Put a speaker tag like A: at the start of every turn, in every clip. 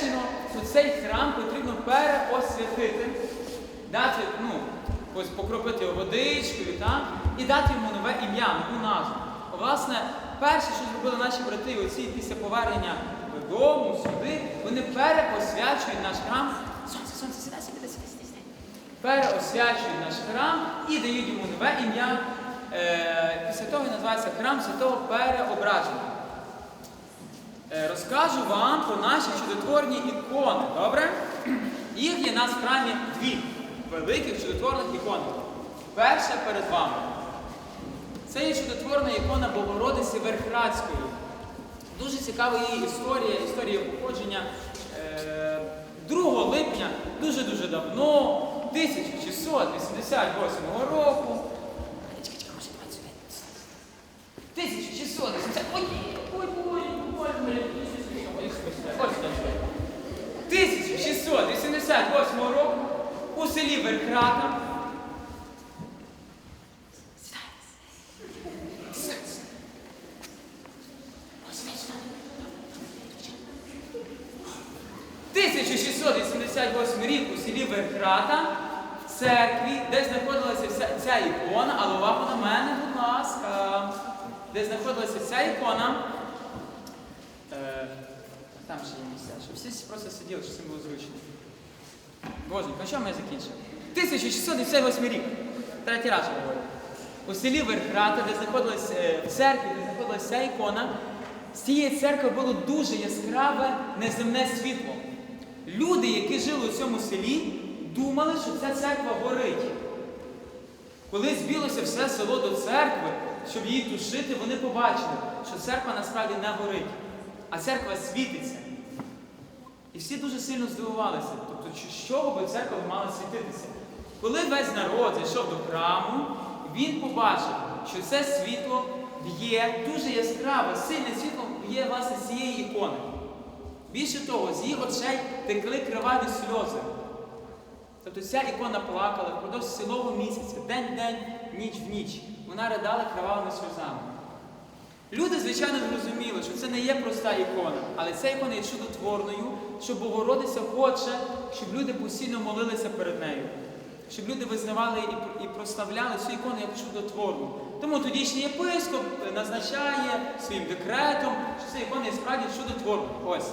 A: освящено, то цей храм потрібно переосвятити, дати, ну, ось покропити водичкою, так? і дати йому нове ім'я, нову назву. Власне, перше, що зробили наші брати і отці після повернення додому, сюди, вони переосвячують наш храм. Сонце, сонце, сідай, сідай, сідай, сідай. Переосвячують наш храм і дають йому нове ім'я. Е, після того він називається храм святого переображення. Е, Розкажу вам про наші чудотворні ікони, добре? Їх є нас в храмі дві великих чудотворних ікони. Перша перед вами. Це є чудотворна ікона Богородиці Верхрадської. Дуже цікава її історія, історія походження. Е, 2 липня, дуже-дуже давно, 1688 року. Чекай, чекай, може, давай сюди. 1680. Ой, ой, ой, ой, блін. Ось там. 1688 року Верхрата. 1688 рік у селі Верхрата в церкві, де знаходилася вся ця ікона, але увагу на мене, будь ласка, де знаходилася ця ікона. Е, там ще є місця, щоб всі просто сиділи, щоб всім було зручно. Боженько, на чому я закінчив? 1688 рік. Третій раз говорю. У селі Верхрата, де знаходилась е, в церкві, де знаходилася ця ікона, з цієї церкви було дуже яскраве неземне світло. Люди, які жили у цьому селі, думали, що ця церква горить. Коли збілося все село до церкви, щоб її тушити, вони побачили, що церква насправді не горить, а церква світиться. І всі дуже сильно здивувалися. Тобто, чого би церква мала світитися? Коли весь народ зайшов до храму, він побачив, що це світло б'є дуже яскраве, сильне світло б'є власне з цієї ікони. Більше того, з її очей текли криваві сльози. Тобто ця ікона плакала впродовж цілого місяця, день в день, ніч в ніч. Вона ридала кривавими сльозами. Люди, звичайно, зрозуміли, що це не є проста ікона, але ця ікона є чудотворною, що Богородиця хоче, щоб люди постійно молилися перед нею, щоб люди визнавали і, прославляли цю ікону як чудотворну. Тому тодішній єпископ назначає своїм декретом, що ця ікона є справді чудотворна. Ось.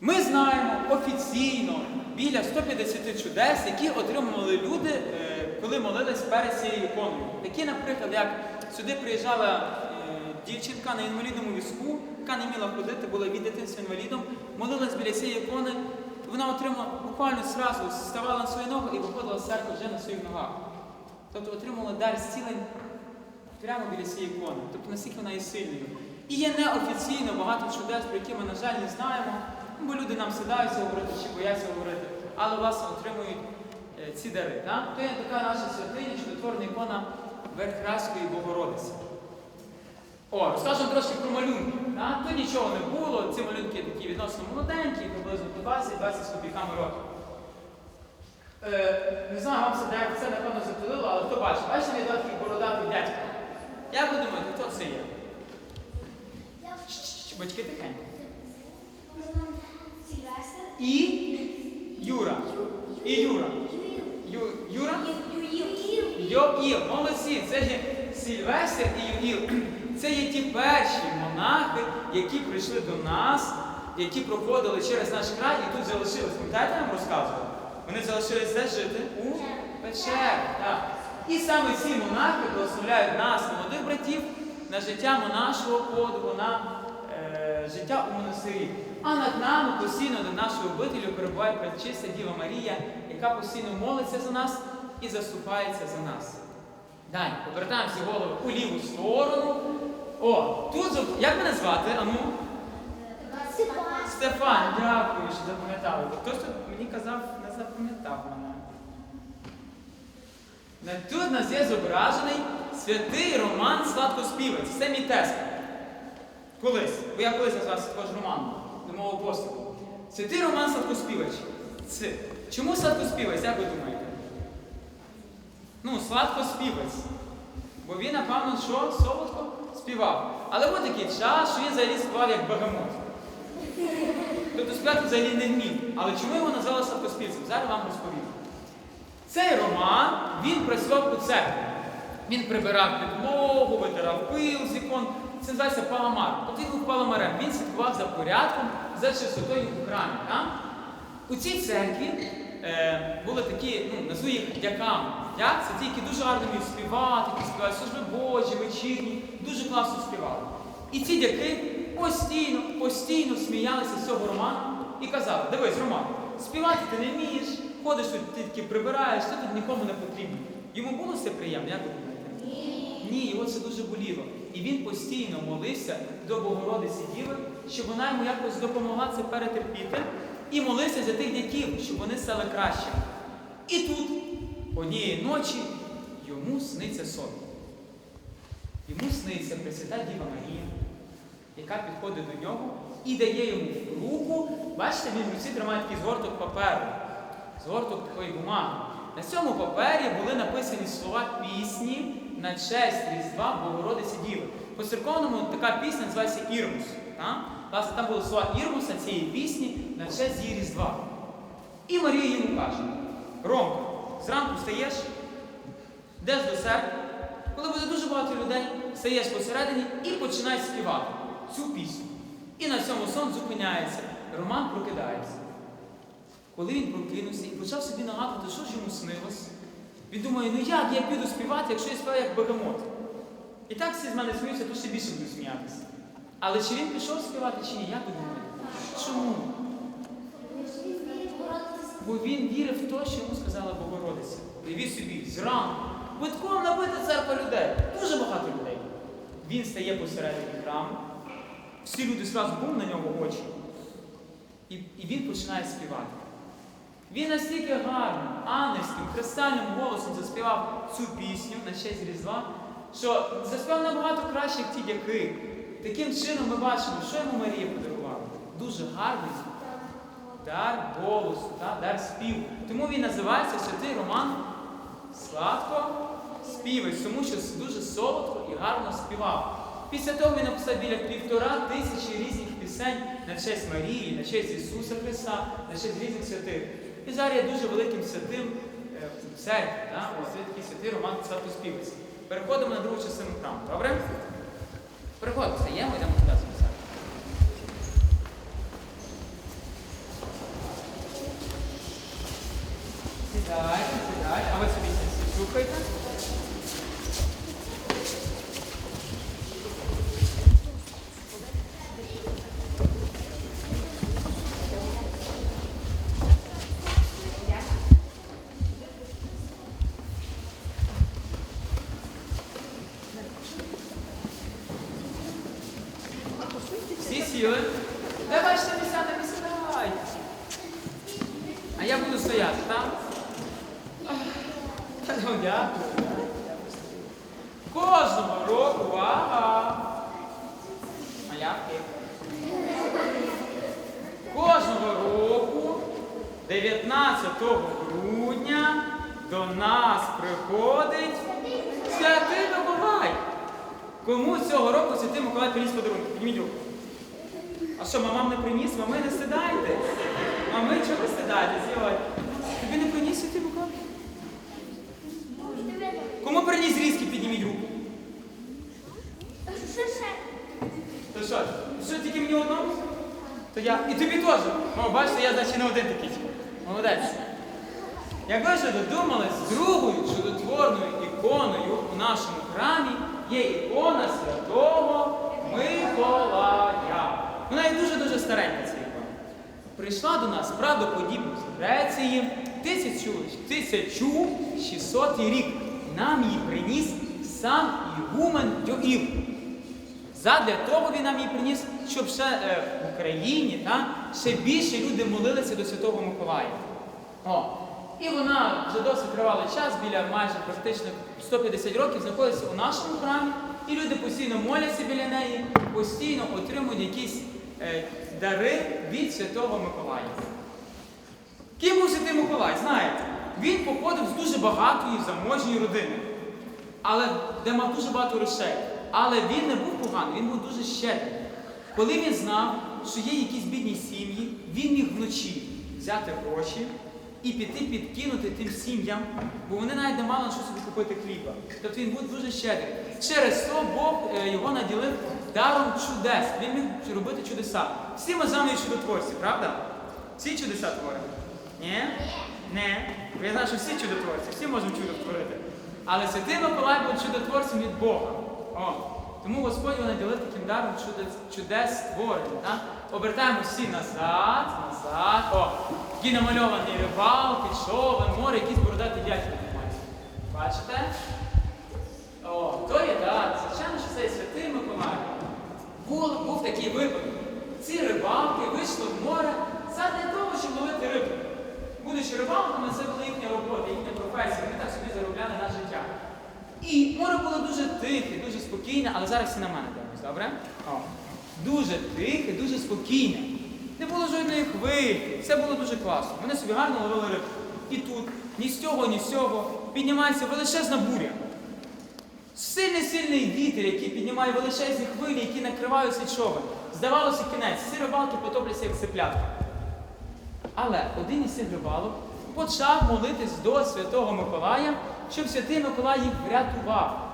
A: Ми знаємо офіційно біля 150 чудес, які отримували люди, е, коли молились перед цією іконою. Такі, наприклад, як сюди приїжджала е, дівчинка на інвалідному візку, яка не вміла ходити, була від дитинства інвалідом, молилась біля цієї ікони, вона отримала буквально зразу ставала на свої ноги і виходила з церкви вже на своїх ногах. Тобто отримала дар зцілень прямо біля цієї ікони. Тобто настільки вона є сильною. І є неофіційно багато чудес, про які ми, на жаль, не знаємо, бо люди нам сідаються говорити чи бояться говорити, але власне отримують е, ці дари. Так? То є така наша святиня, чудотворна ікона Верхраської Богородиці. О, розкажемо трошки про малюнки. Так? Тут нічого не було, ці малюнки такі відносно молоденькі, приблизно по 20-20 з копійками років. Е, не знаю, вам це, це напевно затулило, але хто бачить? Бачите, є такий бородатий дядько. Як ви думаєте, хто це є? Батьки тихенько. І Юра. І Юра. Ю, Юра? Йоїл, молодці, це є Сильвестр і Юїл. Це є ті перші монахи, які прийшли до нас, які проходили через наш край і тут залишились. Пам'ятаєте, я вам розказував? Вони залишились де жити? У печері. Так. І саме ці монахи благословляють нас, молодих братів, на життя монашого подвигу, на е, життя у монастирі. А над нами постійно над нашою обителю перебуває пречиста Діва Марія, яка постійно молиться за нас і заступається за нас. Далі, повертаємо всі голови у ліву сторону. О, тут як мене звати? Ану? Стефан, дякую, що запам'ятали. Хтось тут мені казав, не запам'ятав мене. Тут у нас є зображений святий Роман Сладкоспівець. Це мій тест. Колись. Бо я колись назвався також Романом, до мого апостолу. Святий Роман Сладкоспівець. Це. Чому сладкоспівець, як ви думаєте? Ну, сладкоспівець. Бо він, напевно, що солодко співав. Але був такий час, що він взагалі співав як бегемот. ну співати взагалі не вмів. Але чому його назвали святоспівцем? Зараз вам розповім. Цей Роман він працював у церкві. Він прибирав підлогу, витирав пил з ікон. Це називається паламар. От він був паламарем. Він слідкував за порядком, за чистотою у храмі. У цій церкві е, були такі, ну, назву їх дяками. Це ті, які дуже гарно вміють співати, які співають служби Божі, вечірні, дуже класно співали. І ці дяки постійно, постійно сміялися з цього Роману і казали: дивись, Роман, співати ти не вмієш, ходиш тут, ти тільки прибираєш, ти тут нікому не потрібно. Йому було це приємно, як ви думаєте? Ні, його це дуже боліло. І він постійно молився до Богородиці Діви, щоб вона йому якось допомогла це перетерпіти, і молився за тих дяків, щоб вони стали краще. І тут, однієї ночі, йому сниться сон. Йому сниться Пресвята Діва Марія, яка підходить до нього і дає йому руку, бачите, він в руці тримає такий згорток паперу, згорток такої бумаги. На цьому папері були написані слова пісні на честь Різдва Богородиці Діви. По церковному така пісня називається Ірмус. Власне, там були слова Ірмуса цієї пісні на честь її Різдва. І Марія йому каже: Ромко, зранку встаєш, йдеш до церкви, коли буде дуже багато людей, стаєш посередині і починаєш співати цю пісню. І на цьому сон зупиняється. Роман прокидається. Коли він прокинувся і почав собі нагадувати, що ж йому снилось, він думає, ну як я піду співати, якщо я співаю як бегемот? І так всі з мене сміються, то ще більше буду сміятися. Але чи він пішов співати, чи ні, ви думаєте? Чому? Бо він вірив в те, що йому сказала Богородиця. Уявіть собі, зранку, битком набита церква людей, дуже багато людей. Він стає посередині храму, всі люди зразу бум на нього очі. І, і він починає співати. Він настільки гарним, ангельським, кристальним голосом заспівав цю пісню на честь Різдва, що заспівав набагато краще, як ті дяки. Таким чином ми бачимо, що йому Марія подарувала. Дуже гарний дар голосу, та, дар співу. Тому він називається Святий Роман Сладко співець, тому що дуже солодко і гарно співав. Після того він написав біля півтора тисячі різних пісень на честь Марії, на честь Ісуса Христа, на честь різних святих. І зараз є дуже великим святим е, в церкві. Такий святий Роман Святоспівець. Переходимо на другу частину храму. Добре? Переходимо, стаємо, йдемо туди А я буду стояти, так? Та ну дякую. Кожного року, увага! А Кожного року, 19 грудня, до нас приходить Святий Миколай. Кому цього року Святий Миколай приніс подарунки? Підніміть руку. А що, мамам не приніс? Мами не стидайте. Мами, чого стидаєте? Зівай. Тобі не приніс Святий Миколай? Кому приніс різки, підніміть руку. То що? Що тільки мені одному? То я. І тобі теж. О, бачите, я значить не один такий. Молодець. Як ви вже додумались, другою чудотворною іконою у нашому храмі є ікона Святого Миколая. Вона є дуже-дуже старенька. Прийшла до нас правдоподібно з Греції 1600 рік. Нам її приніс сам Ігумен Йоїв. Задля того він нам її приніс, щоб ще е, в Україні та, ще більше люди молилися до Святого Миколая. О. І вона вже досить тривалий час, біля майже практично 150 років, знаходиться у нашому храмі, і люди постійно моляться біля неї, постійно отримують якісь е, дари від Святого Миколая. Ким був Святий Миколай, знаєте? Він походив з дуже багатої заможньої родини, але де мав дуже багато грошей. Але він не був поганий, він був дуже щедрий. Коли він знав, що є якісь бідні сім'ї, він міг вночі взяти гроші і піти підкинути тим сім'ям, бо вони навіть не мали на що собі купити хліба. Тобто він був дуже щедрий. Через то Бог е, його наділив даром чудес. Він міг робити чудеса. Всі ми з вами чудотворці, правда? Всі чудеса творять? Ні? Не. Бо я що всі чудотворці, всі можемо чудо творити. Але Святий Миколай був чудотворцем від Бога. О. Тому Господь його наділив таким даром чудес, чудес створення. Обертаємо всі назад, назад. О, такі намальовані рибалки, човен, море, якісь бородаті дядьки немає. Бачите? О, то є так. Звичайно, що це є святий Миколай. Був, був такий випадок. Ці рибалки вийшли в море задля того, щоб ловити рибу. Будучи рибалками, це була їхня робота, їхня професія, вони так собі заробляли на життя. І море було дуже тихе, дуже спокійне, але зараз всі на мене дивимось, добре? О. Дуже тихе, дуже спокійне. Не було жодної хвилі, все було дуже класно. Вони собі гарно ловили рибу. І тут, ні з цього, ні з цього, піднімається величезна буря. Сильний сильний вітер, який піднімає величезні хвилі, які накривають цей човен. Здавалося, кінець, всі рибалки потопляться як цеплятка. Але один із цих рибалок почав молитись до Святого Миколая, щоб Святий Миколай їх врятував.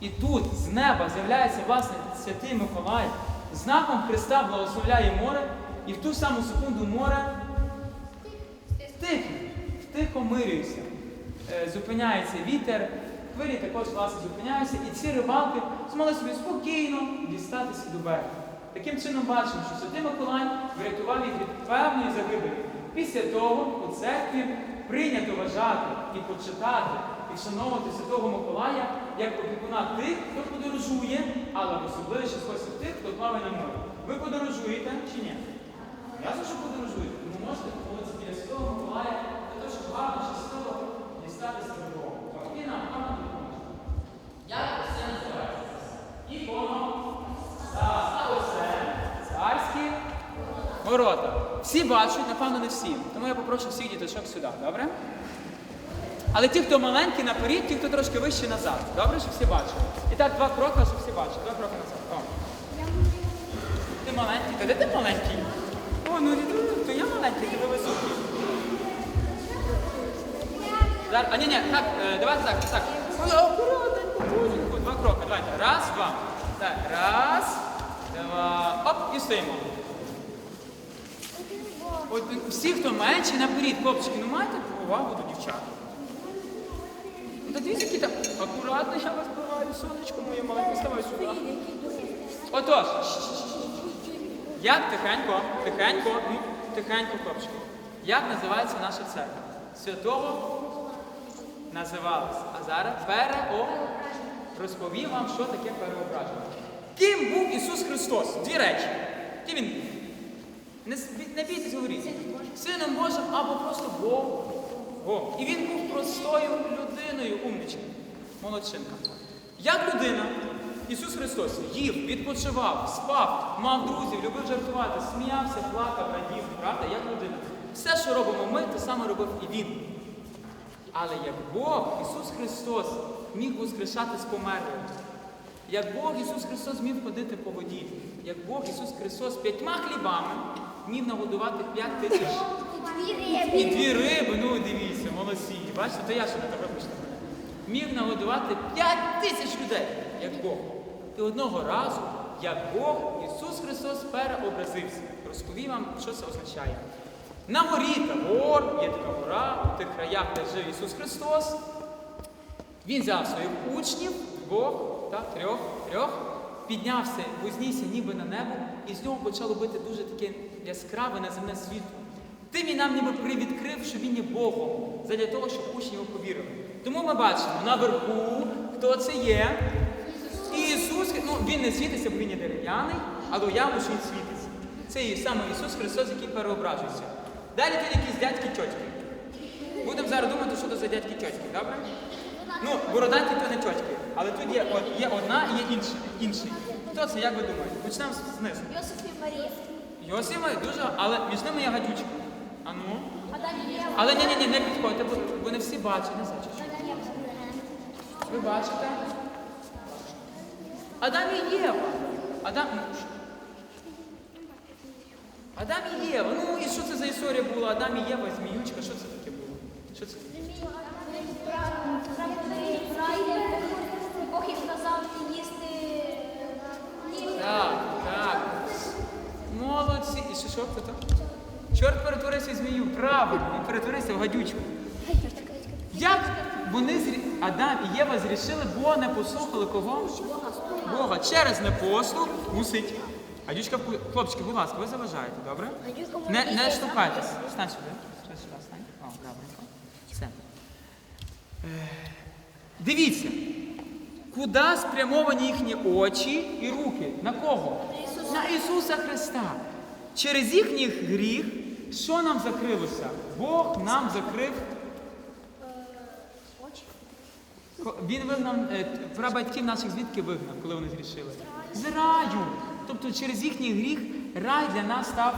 A: І тут з неба з'являється власне Святий Миколай, знаком Христа благословляє море, і в ту саму секунду море тихне, втихомирюється. Е, Зупиняється вітер, хвилі також власне зупиняються, і ці рибалки змогли собі спокійно дістатися до берега. Таким чином бачимо, що Святий Миколай врятував їх від певної загибелі. Після того у церкві прийнято вважати і почитати, і вшановувати Святого Миколая як опікуна тих, хто подорожує, але в особливіший спосіб тих, хто плаває на морі. Ви подорожуєте чи ні? Ясно, що подорожуєте. Тому можете поводитися біля Святого Миколая для того, щоб гарно, щасливо дістатися додому. І нам гарно допоможе. Як це називається? Ікона. Так, а оце царські ворота. Всі бачать, напевно, не всі. Тому я попрошу всіх діточок сюди, добре? Але ті, хто маленькі наперед, ті, хто трошки вище назад. Добре, щоб всі бачили. І так, два кроки, щоб всі бачили. Два кроки назад. О. Ти маленький. Та де ти маленький? О, ну то я маленький, ти високий. А ні, ні, так, е, давайте так, так. Два кроки, давайте. Раз, два. Так, раз, два. Оп, і стоїмо. От всі, хто менші, наперед, хлопчики, ну майте увагу до дівчат. Ну, Та дивіться, які там. Акуратно я вас биваю, сонечко моє маленьке, ставай сюди. Отож. Як тихенько, тихенько, ну, тихенько, хлопчики. Як називається наша церква? Святого називалась. А зараз перео. Розповім вам, що таке переображення. Ким був Ісус Христос? Дві речі. Ким він був? Не, не бійтесь говорити. Сином Божим або просто Богом. Богом. І він був простою людиною, умничка, молодчинка. Як людина, Ісус Христос їв, відпочивав, спав, мав друзів, любив жартувати, сміявся, плакав, радів, правда, як людина. Все, що робимо ми, те саме робив і Він. Але як Бог, Ісус Христос міг воскрешати з померлих. Як Бог Ісус Христос міг ходити по воді, як Бог Ісус Христос п'ятьма хлібами міг нагодувати п'ять тисяч. І дві риби, ну дивіться, молодці. Бачите, то я ще не вибачте мене. Міг нагодувати п'ять тисяч людей, як Бог. І одного разу, як Бог, Ісус Христос переобразився. Розповім вам, що це означає. На горі Тавор, є така гора, у тих краях, де жив Ісус Христос. Він взяв своїх учнів, двох та трьох, трьох, піднявся, вознісся ніби на небо, і з нього почало бити дуже таке яскраве неземне світло. Тим і нам ніби привідкрив, що він є Богом, задля того, щоб учні його повірили. Тому ми бачимо наверху, хто це є. Ісус, ну він не світиться, бо він є дерев'яний, але уявимо, що він світиться. Це і саме Ісус Христос, який переображується. Далі тут якісь дядьки тьотьки. Будемо зараз думати, що це за дядьки тьотьки, добре? Ну, бородаті то не тьотьки, але тут є, є одна і є інший. Хто це, як ви думаєте? Почнемо з- знизу.
B: Йосиф і Марія.
A: Йосима дуже, але між ними є гадючка. А ну?
B: Адам і Єва.
A: Але ні, ні, ні, не підходьте, бо, не всі бачать, не знаю, чи що.
B: Адам і Єва.
A: Ви бачите? Адам і Єва. Адам. ну, Адам і Єва. Ну і що це за історія була? Адам і Єва, зміючка, що це таке було? Що це?
B: Бог їх казав їсти.
A: Так, так. Молодці. І що, що хто? Чорт перетворився в змію. Правильно, він перетворився в гадючку. Як вони зрі... Адам і Єва зрішили, бо не послухали кого? Бога. Через непослух мусить. Гадючка, вку- хлопчики, будь ласка, ви заважаєте, добре? Не, не штовхайтесь. Стань сюди. Стань сюди, стань. О, добренько. Все. Е, Дивіться, куди спрямовані їхні очі і руки? На кого? На Ісуса Христа. Через їхній гріх, що нам закрилося? Бог нам закрив. Ко- Він вигнав е, прабатьків наших звідки вигнав, коли вони зрішили? З раю. Тобто через їхній гріх рай для нас став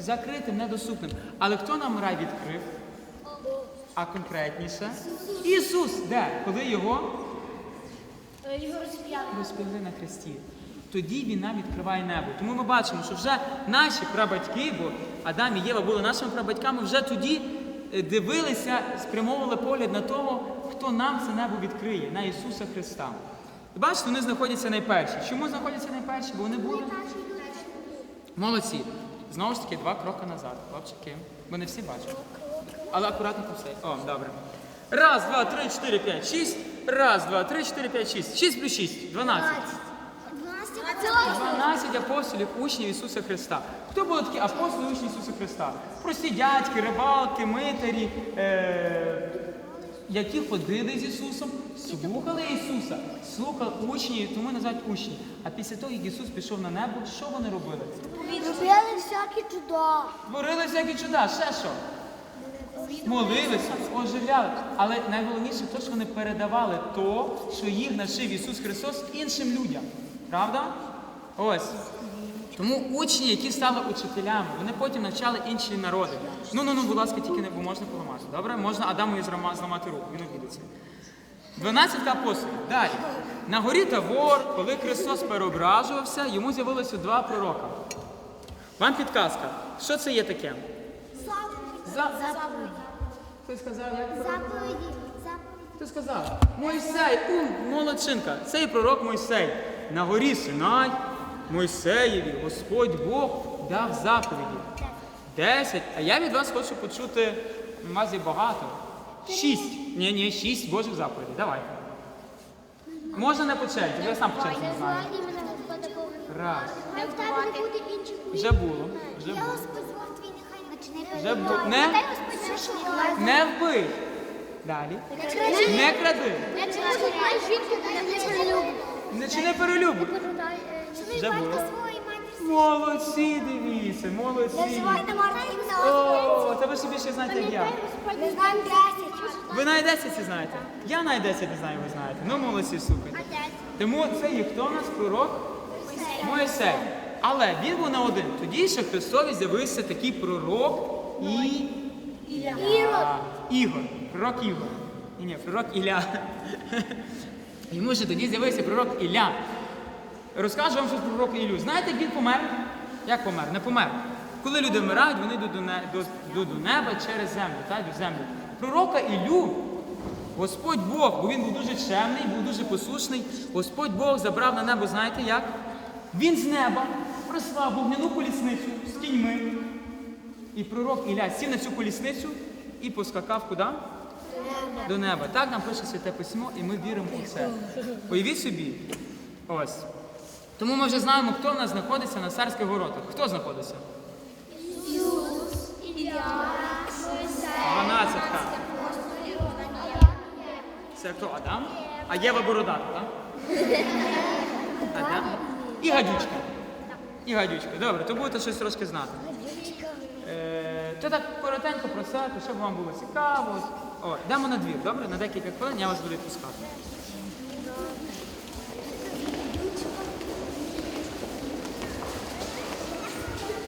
A: закритим, недоступним. Але хто нам рай відкрив? А конкретніше? Ісус. Де? Коли його
B: Його розп'яли.
A: розп'яли на хресті. Тоді він нам відкриває небо. Тому ми бачимо, що вже наші прабатьки, бо Адам і Єва були нашими прабатьками, вже тоді е, дивилися, спрямовували погляд на того, хто нам це небо відкриє, на Ісуса Христа. Бачите, вони знаходяться найперші. Чому знаходяться найперші? Бо вони були молодці. Знову ж таки, два кроки назад, хлопчики. Бо не всі бачать. Але акуратно по все. О, добре. Раз, два, три, чотири, п'ять, шість. Раз, два, три, чотири, п'ять, шість. Шість плюс шість. Дванадцять. 12 апостолів учнів Ісуса Христа. Хто були такі апостоли учні Ісуса Христа? Прості дядьки, рибалки, митарі, е- які ходили з Ісусом, слухали Ісуса, слухали учні, тому називають учні. А після того, як Ісус пішов на небо, що вони робили?
B: Робили всякі чуда.
A: Творили всякі чуда, ще що? Молилися, оживляли. Але найголовніше те, що вони передавали то, що їх навчив Ісус Христос іншим людям. Правда? Ось. Тому учні, які стали учителями, вони потім навчали інші народи. Ну, ну, ну, будь ласка, тільки не бо можна поламати. Добре? Можна Адамові зрама- зламати руку, він обідеться. 12 апостолів. Далі. На горі Тавор, коли Христос переображувався, йому з'явилося два пророка. Вам підказка. Що це є таке? За...
B: Заповіді.
A: Хто сказав, як пророк?
B: Заповіді.
A: Хто сказав? Мойсей, у, молодчинка. Цей пророк Мойсей. На горі Синай Мойсеєві Господь Бог дав заповіді. Десять. А я від вас хочу почути, у вас є багато. Шість. Ні, ні, шість Божих заповідей. Давайте. Можна не по черзі, я сам по черзі не знаю. Раз.
B: Не буде інших
A: Вже було. Вже було.
B: Господь твій нехай
A: Вже було. Не, не вбий. Далі. Не кради.
B: Не жінку не.
A: Вже було. Молодці, дивіться, молодці. О, та ви собі ще знаєте, як я.
B: Ми знаємо 10.
A: Ви навіть 10 це знаєте. Я навіть 10 не знаю, ви знаєте. Ну, молодці, слухайте. Тому це є хто у нас пророк? Моїсей. Але він був не один. Тоді ще Христові з'явився такий пророк і... А, Ігор. Пророк Ігор. Ні, ні, пророк Ілля. Йому ще тоді з'явився пророк Ілля. Розкажу вам щось про пророка Іллю. Знаєте, як він помер? Як помер? Не помер. Коли люди вмирають, вони йдуть до, не- до, до, до неба через землю, так, до землі. Пророка Іллю, Господь Бог, бо він був дуже чемний, був дуже послушний. Господь Бог забрав на небо, знаєте як? Він з неба прислав вогняну колісницю з кіньми. І пророк Ілля сів на цю колісницю і поскакав куди? До неба. Так нам пише Святе Письмо, і ми віримо у це. Уявіть собі. Ось. Тому ми вже знаємо, хто в нас знаходиться на царських воротах. Хто знаходиться? Дванадцятка. Це хто? Адам? А Єва Бородата, так? Адам? І гадючка. І гадючка. Добре, то будете щось трошки знати. Е, то так коротенько про себе, щоб вам було цікаво. О, йдемо на двір, добре? На декілька хвилин я вас буду відпускати.